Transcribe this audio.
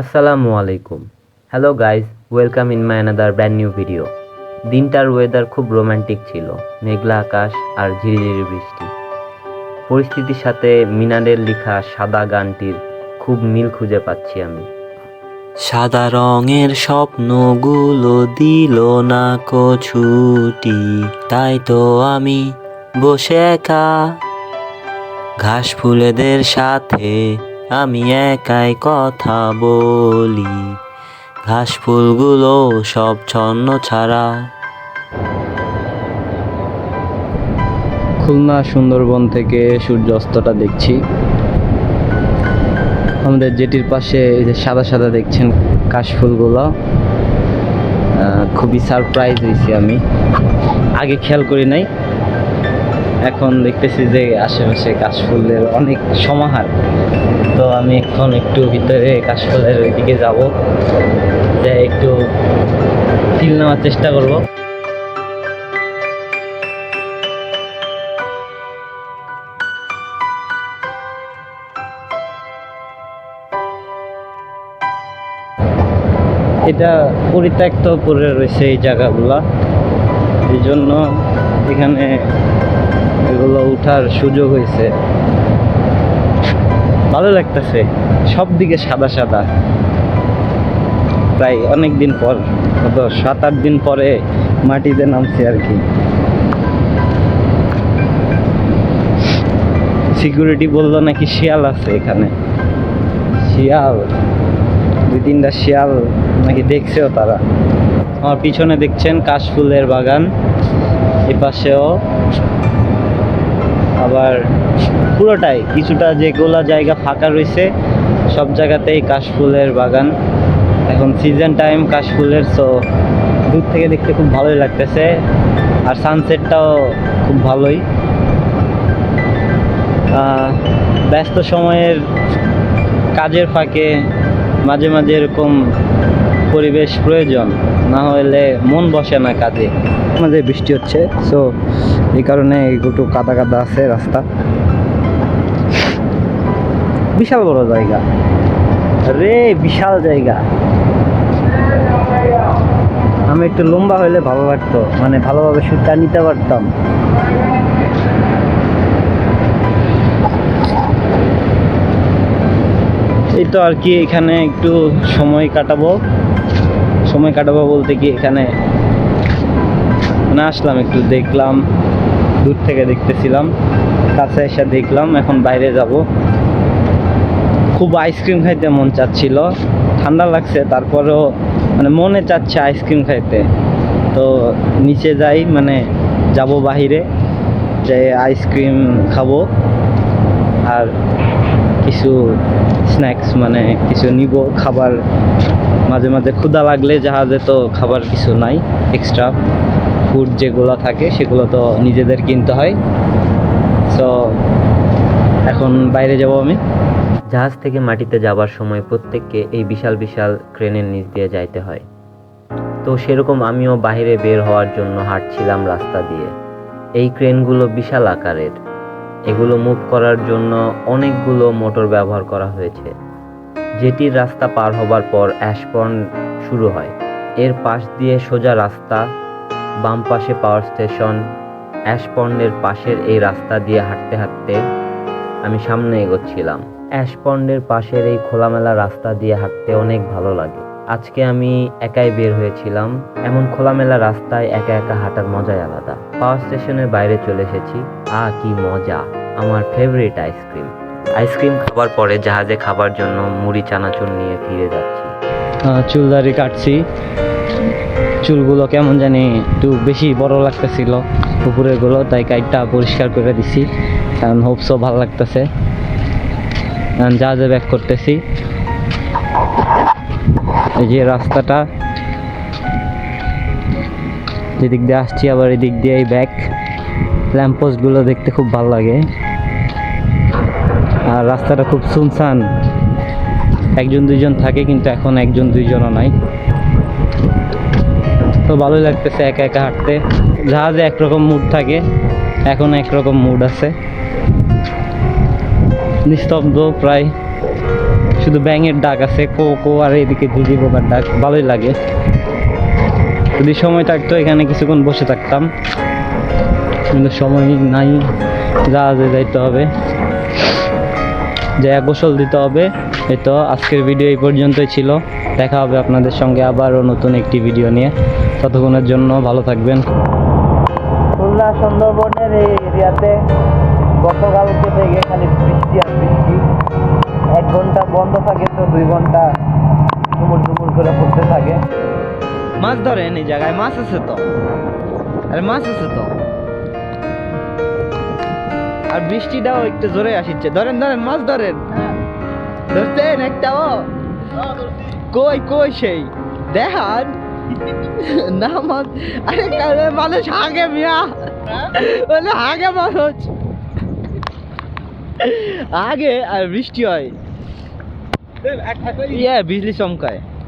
আসসালামু আলাইকুম। Hello guys welcome in my another brand new video দিনটার ওয়েদার খুব রোমান্টিক ছিল। মেঘলা আকাশ আর ঝিরিঝিরি বৃষ্টি। পরিস্থিতির সাথে মিনারের লেখা সাদা গানটির খুব মিল খুঁজে পাচ্ছি আমি। সাদা রঙের স্বপ্নগুলো দিল না কো ছুটি, তাই তো আমি বসে একা। ঘাস ফুলেদের সাথে আমি একাই কথা বলি। ঘাস ফুলগুলো সব ছন্ন ছাড়া। খুলনা সুন্দরবন থেকে সূর্যাস্তটা দেখছি। আমাদের জেটির পাশে এই যে সাদা সাদা দেখছেন কাশফুলগুলো খুবই সারপ্রাইজ হয়েছি আমি। আগে খেয়াল করি নাই। এখন দেখতেছি যে আশেপাশে কাশফুলের অনেক সমাহার। তো আমি এখন একটু ভিতরে কাশফুলের ওইদিকে যাব। যে একটু ফিল নেওয়ার চেষ্টা করব। এটা পরিত্যক্ত করে রয়েছে এই জায়গাগুলা। এই জন্য এখানে এগুলো উঠার সুযোগ হয়েছে। ভালো লাগতেছে। সব দিকে সাদা সাদা। প্রায় অনেক দিন পর কত সাত, আট দিন পরে মাটিতে নামছে আর কি। সিকিউরিটি বলল নাকি শিয়াল আছে এখানে। শিয়াল? দুই, তিনটা শিয়াল নাকি দেখছেও তারা। আমার পিছনে দেখছেন কাশফুলের বাগান। এ পাশেও আবার পুরোটাই কিছুটা যেগুলা জায়গা ফাঁকা রয়েছে, সব জায়গাতেই কাশফুলের বাগান। এখন সিজন টাইম কাশফুলের সো দূর থেকে দেখতে খুব ভালোই লাগতেছে। আর সানসেটটাও খুব ভালোই। ব্যস্ত সময়ের কাজের ফাঁকে মাঝে মাঝে এরকম পরিবেশ প্রয়োজন, না হলে মন বসে না কাজে। মাঝে বৃষ্টি হচ্ছে সো এই কারণে একটু কাদা কাদা আছে রাস্তা। বিশাল বড় জায়গা। রে, বিশাল জায়গা। আমি একটু লম্বা হলে ভালো লাগতো মানে ভালোভাবে সুতা নিতে পারতাম। তো আর কি এখানে একটু সময় কাটাবো। সময় কাটাবো বলতে কি এখানে মানে আসলাম, একটু দেখলাম, দূর থেকে দেখতেছিলাম, কাছে এসে দেখলাম, এখন বাইরে যাব। খুব আইসক্রিম খাইতে মন চাচ্ছিল, ঠান্ডা লাগছে, তারপরেও মানে মনে চাচ্ছে আইসক্রিম খাইতে। তো নিচে যাই মানে যাব বাহিরে, যে আইসক্রিম খাব। আর কিছু স্ন্যাক্স মানে কিছু নিব খাবার। মাঝে মাঝে ক্ষুধা লাগলে জাহাজে তো খাবার কিছু নাই এক্সট্রা ফুড যেগুলো থাকে সেগুলো তো নিজেদের কিনতে হয়। সো এখন বাইরে যাব আমি। জাহাজ থেকে মাটিতে যাবার সময় প্রত্যেককে এই বিশাল বিশাল ক্রেনের নিচ দিয়ে যাইতে হয়। তো সেরকম আমিও বাইরে বের হওয়ার জন্য হাঁটছিলাম রাস্তা দিয়ে। এই ক্রেনগুলো বিশাল আকারের। এগুলো মুভ করার জন্য অনেকগুলো মোটর ব্যবহার করা হয়েছে। যেটির রাস্তা পার হবার পর অ্যাশপন্ড শুরু হয়। এর পাশ দিয়ে সোজা রাস্তা, বাম পাশে পাওয়ার স্টেশন অ্যাশপন্ডের পাশের এই রাস্তা দিয়ে হাঁটতে হাঁটতে আমি সামনে এগোচ্ছিলাম। অ্যাশপন্ডের পাশের এই খোলামেলা রাস্তা দিয়ে হাঁটতে অনেক ভালো লাগে। আজকে আমি একাই বের হয়েছিলাম। এমন খোলামেলা রাস্তায় একা একা হাঁটার মজাই আলাদা। পাওয়ার স্টেশনের বাইরে চলে এসেছি। আ কি মজা! আমার ফেভারিট আইসক্রিম আইসক্রিম খাবার পরে জাহাজে খাবার জন্য মুড়ি চানাচুর নিয়ে ফিরে যাচ্ছি। আহ, চুল দাড়ি কাটছি। চুলগুলো কেমন জানি একটু বেশি বড় লাগতেছিল উপরেরগুলো তাই কাইটটা পরিষ্কার করে দিছি কারণ হোপসও ভালো লাগতেছে। জাহাজে ব্যাক করতেছি। এই যে রাস্তাটা যেদিক দিয়ে আসছি, আবার এদিক দিয়ে এই ব্যাক ল্যাম্পোস্টগুলো দেখতে খুব ভালো লাগে। আর রাস্তাটা খুব সুনসান। একজন, দুইজন থাকে, কিন্তু এখন একজন, দুইজনও নাই। তো ভালোই লাগতেছে একা একা হাঁটতে। জাহাজে একরকম মুড থাকে। এখন একরকম মুড আছে। নিস্তব্ধ প্রায়। শুধু ব্যাঙের ডাক আছে, কো কো, আর এদিকে ঝিঝি পোকার ডাক। ভালোই লাগে। যদি সময় থাকতো, এখানে কিছুক্ষণ বসে থাকতাম। কিন্তু সময় নাই, জাহাজে যাইতে হবে। যে গোসল দিতে হবে, এই তো আজকের ভিডিও এই পর্যন্তই ছিল। দেখা হবে আপনাদের সঙ্গে আবারও নতুন একটি ভিডিও নিয়ে। ততক্ষণের জন্য ভালো থাকবেন। খুলনা সুন্দরবনের এই এরিয়াতে গতকালকে থেকে খালি বৃষ্টি আর বৃষ্টি। এক ঘণ্টা বন্ধ থাকে তো দুই ঘণ্টা ঝুমুর ঝুমুর করে পড়তে থাকে। মাছ ধরেন এই জায়গায় মাছ আছে তো। আরে মাছ আছে তো। আর বৃষ্টিটাও একটু জোরে আসিচ্ছে। ধরেন ধরেন মাছ ধরেন। ধরছেন একটাও? কই কই সেই? দেখান। না মাছ। আরে কালে মানুষ হাগে মিয়া। বলে হাগে মানুষ। আগে আর বৃষ্টি হয়। ইয়ে বিজলি চমকায়।